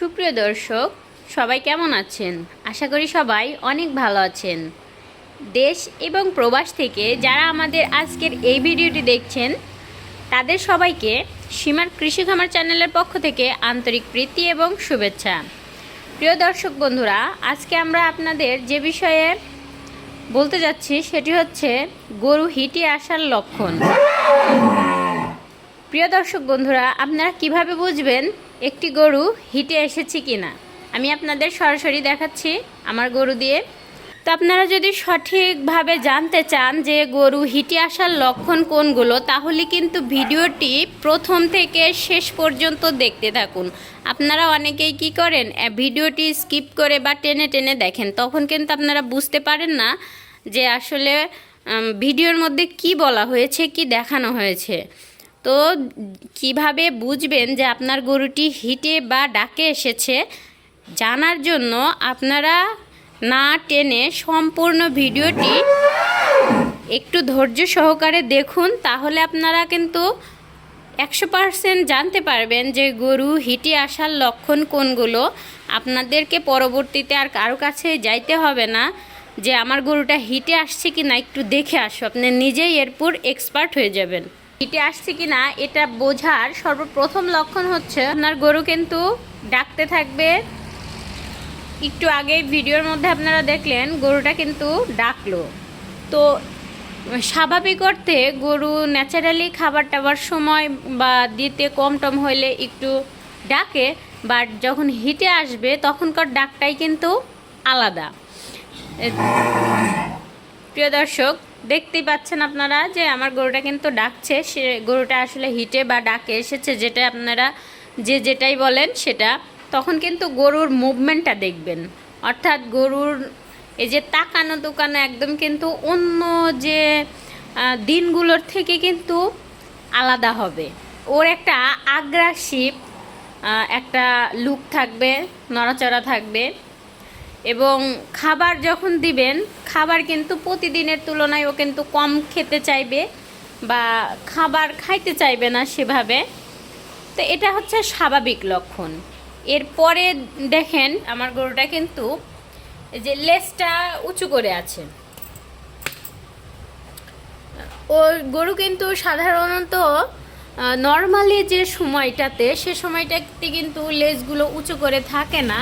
সুপ্রিয় দর্শক, সবাই কেমন আছেন? আশা করি সবাই অনেক ভালো আছেন। দেশ এবং প্রবাস থেকে যারা আমাদের আজকের এই ভিডিওটি দেখছেন, তাদের সবাইকে সীমার কৃষি খামার চ্যানেলের পক্ষ থেকে আন্তরিক প্রীতি এবং শুভেচ্ছা। প্রিয় দর্শক বন্ধুরা, আজকে আমরা আপনাদের যে বিষয়ে বলতে যাচ্ছি সেটি হচ্ছে গরু হিটে আসার লক্ষণ। প্রিয় দর্শক বন্ধুরা, আপনারা কীভাবে বুঝবেন একটি গরু হিটে এসেছে কিনা? আমি আপনাদের সরাসরি দেখাচ্ছি আমার গরু দিয়ে। তো আপনারা যদি সঠিকভাবে জানতে চান যে গরু হিটে আসার লক্ষণ কোনগুলো, তাহলে কিন্তু ভিডিওটি প্রথম থেকে শেষ পর্যন্ত দেখতে থাকুন। আপনারা অনেকেই কি করেন ভিডিওটি স্কিপ করে বা টেনে টেনে দেখেন, তখন কিন্তু আপনারা বুঝতে পারেন না যে আসলে ভিডিওর মধ্যে কি বলা হয়েছে, কি দেখানো হয়েছে। তো কীভাবে বুঝবেন যে আপনার গরুটি হিটে বা ডাকে এসেছে, জানার জন্য আপনারা না টেনে সম্পূর্ণ ভিডিওটি একটু ধৈর্য সহকারে দেখুন, তাহলে আপনারা কিন্তু একশো পার্সেন্ট জানতে পারবেন যে গরু হিটে আসার লক্ষণ কোনগুলো। আপনাদেরকে পরবর্তীতে আর কারও কাছে যাইতে হবে না যে আমার গরুটা হিটে আসছে কি না একটু দেখে আসো। আপনি নিজেই এরপর এক্সপার্ট হয়ে যাবেন। হিটে আসছে কি না এটা বোঝার সর্বপ্রথম লক্ষণ হচ্ছে আপনার গরু কিন্তু ডাকতে থাকবে। একটু আগে ভিডিওর মধ্যে আপনারা দেখলেন গরুটা কিন্তু ডাকলো। তো স্বাভাবিক অর্থে গরু ন্যাচারালি খাবার টাবার সময় বা দিতে কম টম হইলে একটু ডাকে, বাট যখন হিটে আসবে তখনকার ডাকটাই কিন্তু আলাদা। প্রিয় দর্শক দেখতেই পাচ্ছেন আপনারা যে আমার গরুটা কিন্তু ডাকছে। সে গরুটা আসলে হিটে বা ডাকে এসেছে যেটা আপনারা যে যেটাই বলেন সেটা। তখন কিন্তু গরুর মুভমেন্টটা দেখবেন। অর্থাৎ গরুর এই যে তাকানো দোকানো একদম কিন্তু অন্য যে দিনগুলোর থেকে কিন্তু আলাদা হবে। ওর একটা আগ্রাসিভ একটা লুক থাকবে, নড়াচড়া থাকবে। এবং খাবার যখন দিবেন, খাবার কিন্তু প্রতিদিনের তুলনায় ও কিন্তু কম খেতে চাইবে বা খাবার খাইতে চাইবে না সেভাবে। তো এটা হচ্ছে স্বাভাবিক লক্ষণ। এরপরে দেখেন, আমার গরুটা কিন্তু যে লেজটা উঁচু করে আছে। ও গরু কিন্তু সাধারণত নর্মালি যে সময়টাতে, সে সময়টাতে কিন্তু লেজগুলো উঁচু করে থাকে না।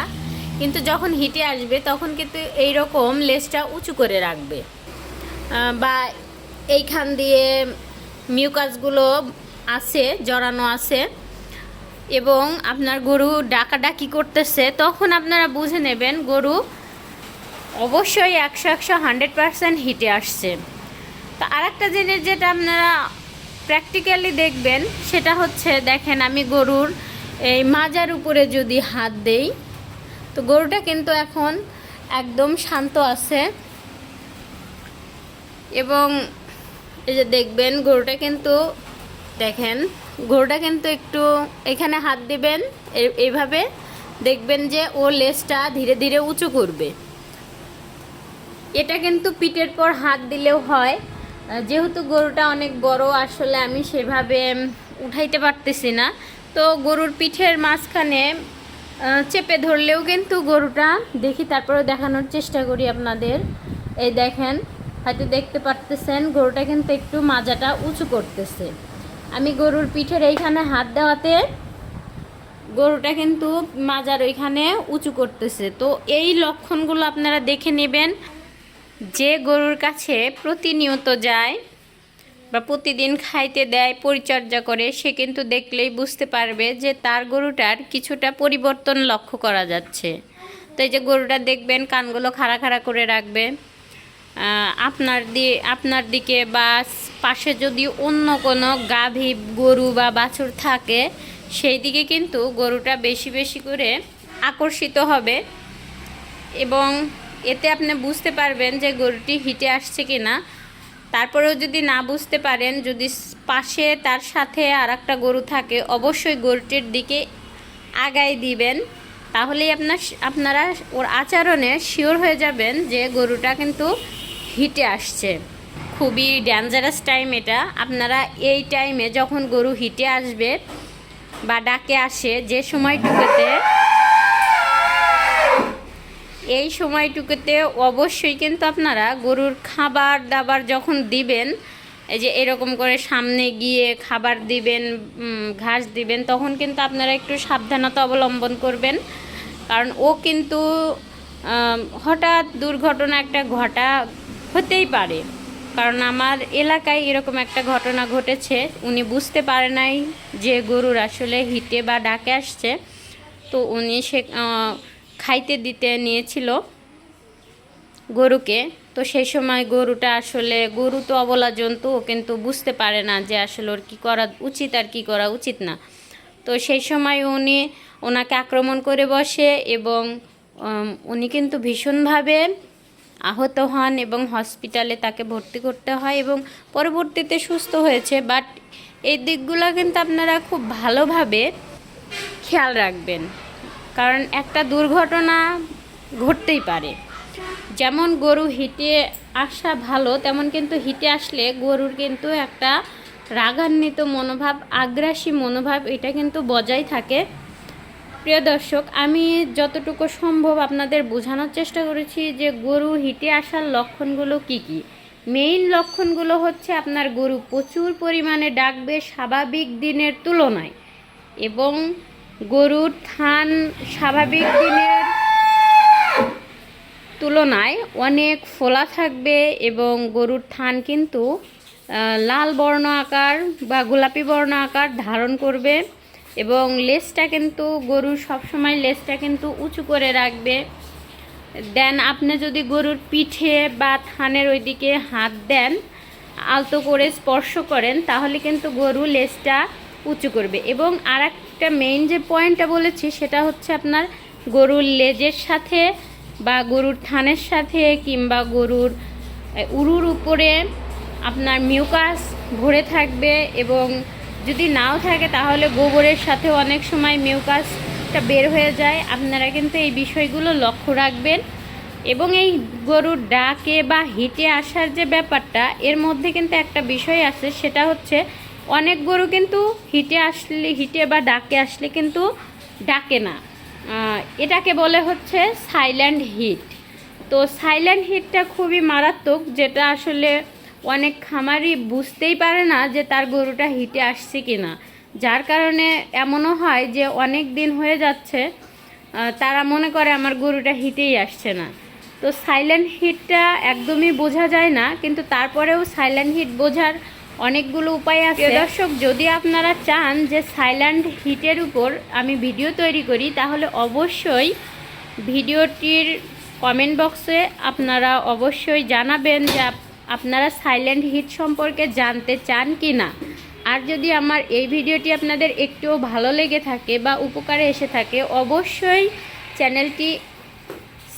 কিন্তু যখন হিটে আসবে, তখন কিন্তু এই রকম লেজটা উঁচু করে রাখবে। বা এইখান দিয়ে মিউকাসগুলো আছে, জড়ানো আছে, এবং আপনার গরু ডাকাডাকি করতেছে, তখন আপনারা বুঝে নেবেন গরু অবশ্যই একশো একশো হান্ড্রেড পারসেন্ট হিটে আসছে। তো আর একটা জিনিস যেটা আপনারা প্র্যাকটিক্যালি দেখবেন, সেটা হচ্ছে, দেখেন আমি গরুর এই মাজার উপরে যদি হাত দেই তো গরুটা কিন্তু এখন একদম শান্ত আছে। এবং এই যে দেখবেন গরুটা কিন্তু, দেখেন, গরুটা কিন্তু একটু এখানে হাত দিবেন এইভাবে দেখবেন যে ও লেজটা ধীরে ধীরে উঁচু করবে। এটা কিন্তু পিঠের পর হাত দিলেও হয়। যেহেতু গরুটা অনেক বড়, আসলে আমি সেভাবে উঠাইতে পারতেছি না। তো গরুর পিঠের মাঝখানে চেপে ধরলেও কিন্তু গরুটা দেখি তারপরে দেখানোর চেষ্টা করি আপনাদের। এই দেখেন, হয়তো দেখতে পারতেছেন, গরুটা কিন্তু একটু মাজাটা উঁচু করতেছে। আমি গরুর পিঠের এইখানে হাত দেওয়াতে গরুটা কিন্তু মাজার ওইখানে উঁচু করতেছে। তো এই লক্ষণগুলো আপনারা দেখে নেবেন। যে গরুর কাছে প্রতিনিয়ত যায় বা প্রতিদিন খাইতে দেয়, পরিচর্যা করে, সে কিন্তু দেখলেই বুঝতে পারবে যে তার গরুটার কিছুটা পরিবর্তন লক্ষ্য করা যাচ্ছে। তো এই যে গরুটা দেখবেন, কানগুলো খাড়া খাড়া করে রাখবে। আপনার দিয়ে আপনার দিকে বা পাশে যদি অন্য কোনো গাভী গরু বা বাছুর থাকে, সেই দিকে কিন্তু গরুটা বেশি বেশি করে আকর্ষিত হবে। এবং এতে আপনি বুঝতে পারবেন যে গরুটি হিটে আসছে কি না তারপরেও যদি না বুঝতে পারেন, যদি পাশে তার সাথে আর একটা গরু থাকে, অবশ্যই গরুটির দিকে আগায় দিবেন। তাহলেই আপনার আপনারা ওর আচরণে শিওর হয়ে যাবেন যে গরুটা কিন্তু হিটে আসছে। খুবই ডেঞ্জারাস টাইম এটা। আপনারা এই টাইমে যখন গরু হিটে আসবে বা ডাকে আসে, যে সময় সময়টুকুতে এই সময়টুকুতে অবশ্যই কিন্তু আপনারা গরুর খাবার দাবার যখন দিবেন, এই যে এরকম করে সামনে গিয়ে খাবার দিবেন ঘাস দিবেন, তখন কিন্তু আপনারা একটু সাবধানতা অবলম্বন করবেন। কারণ ও কিন্তু হঠাৎ দুর্ঘটনা একটা ঘটা হতেই পারে। কারণ আমার এলাকায় এরকম একটা ঘটনা ঘটেছে, উনি বুঝতে পারে নাই যে গরুর আসলে হিটে বা ডাকে আসছে। তো উনি সে খাইতে দিতে নিয়েছিল গরুকে। তো সেই সময় গরুটা আসলে, গরু তো অবলা জন্তু কিন্তু বুঝতে পারে না যে আসলে ওর কী করা উচিত আর কি করা উচিত না। তো সেই সময় উনি ওনাকে আক্রমণ করে বসে এবং উনি কিন্তু ভীষণভাবে আহত হন এবং হসপিটালে তাকে ভর্তি করতে হয় এবং পরবর্তীতে সুস্থ হয়েছে। বাট এই দিকগুলো কিন্তু আপনারা খুব ভালোভাবে খেয়াল রাখবেন। কারণ একটা দুর্ঘটনা ঘটতেই পারে। যেমন গরু হিটে আসা ভালো, তেমন কিন্তু হিটে আসলে গরুর কিন্তু একটা রাগান্বিত মনোভাব, আগ্রাসী মনোভাব এটা কিন্তু বজায় থাকে। প্রিয় দর্শক, আমি যতটুকু সম্ভব আপনাদের বোঝানোর চেষ্টা করেছি যে গরু হিটে আসার লক্ষণগুলো কি কি। মেইন লক্ষণগুলো হচ্ছে আপনার গরু প্রচুর পরিমাণে ডাকবে স্বাভাবিক দিনের তুলনায় এবং গরুর থান স্বাভাবিক দিনের তুলনায় অনেক ফোলা থাকবে এবং গরুর থান কিন্তু লাল বর্ণ আকার বা গোলাপি বর্ণ আকার ধারণ করবে এবং লেজটা কিন্তু গরুর সবসময় লেজটা কিন্তু উঁচু করে রাখবে। দেন আপনি যদি গরুর পিঠে বা থানের ওইদিকে হাত দেন, আলতো করে স্পর্শ করেন, তাহলে কিন্তু গরু লেজটা উঁচু করবে। এবং আর একটা মেইন যে পয়েন্টটা বলেছি, সেটা হচ্ছে আপনার গরুর লেজের সাথে বা গরুর থানের সাথে কিংবা গরুর উরুর উপরে আপনার মিউকাস ভরে থাকবে এবং যদি নাও থাকে তাহলে গোবরের সাথে অনেক সময় মিউকাসটা বের হয়ে যায়। আপনারা কিন্তু এই বিষয়গুলো লক্ষ্য রাখবেন। এবং এই গরুর ডাকে বা হিটে আসার যে ব্যাপারটা, এর মধ্যে কিন্তু একটা বিষয় আছে, সেটা হচ্ছে অনেক গরু কিন্তু হিটে আসলে, হিটে বা ডাকে আসলে কিন্তু ডাকে না। এটাকে বলে হচ্ছে সাইল্যান্ড হিট তো সাইল্যান্ড হিটটা খুবই মারাত্মক, যেটা আসলে অনেক খামারি বুঝতেই পারে না যে তার গরুটা হিটে আসছে কি না যার কারণে এমনও হয় যে অনেক দিন হয়ে যাচ্ছে তারা মনে করে আমার গরুটা হিটেই আসছে না। তো সাইলেন্ট হিটটা একদমই বোঝা যায় না, কিন্তু তারপরেও সাইলেন্ট হিট বোঝার অনেকগুলো উপায় আছে। দর্শক, যদি আপনারা চান যে সাইলেন্ট হিটের উপর আমি ভিডিও তৈরি করি, তাহলে অবশ্যই ভিডিওটির কমেন্ট বক্সে আপনারা অবশ্যই জানাবেন যে আপ- আপনারা সাইলেন্ট হিট সম্পর্কে জানতে চান কি না। আর যদি আমার এই ভিডিওটি আপনাদের একটুও ভালো লেগে থাকে বা উপকারে এসে থাকে, অবশ্যই চ্যানেলটি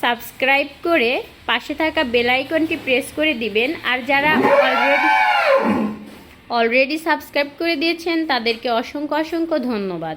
সাবস্ক্রাইব করে পাশে থাকা বেল আইকনটি প্রেস করে দিবেন। আর যারা অলরেডি অলরেডি সাবস্ক্রাইব করে দিয়েছেন তাদেরকে অসংখ্য অসংখ্য ধন্যবাদ।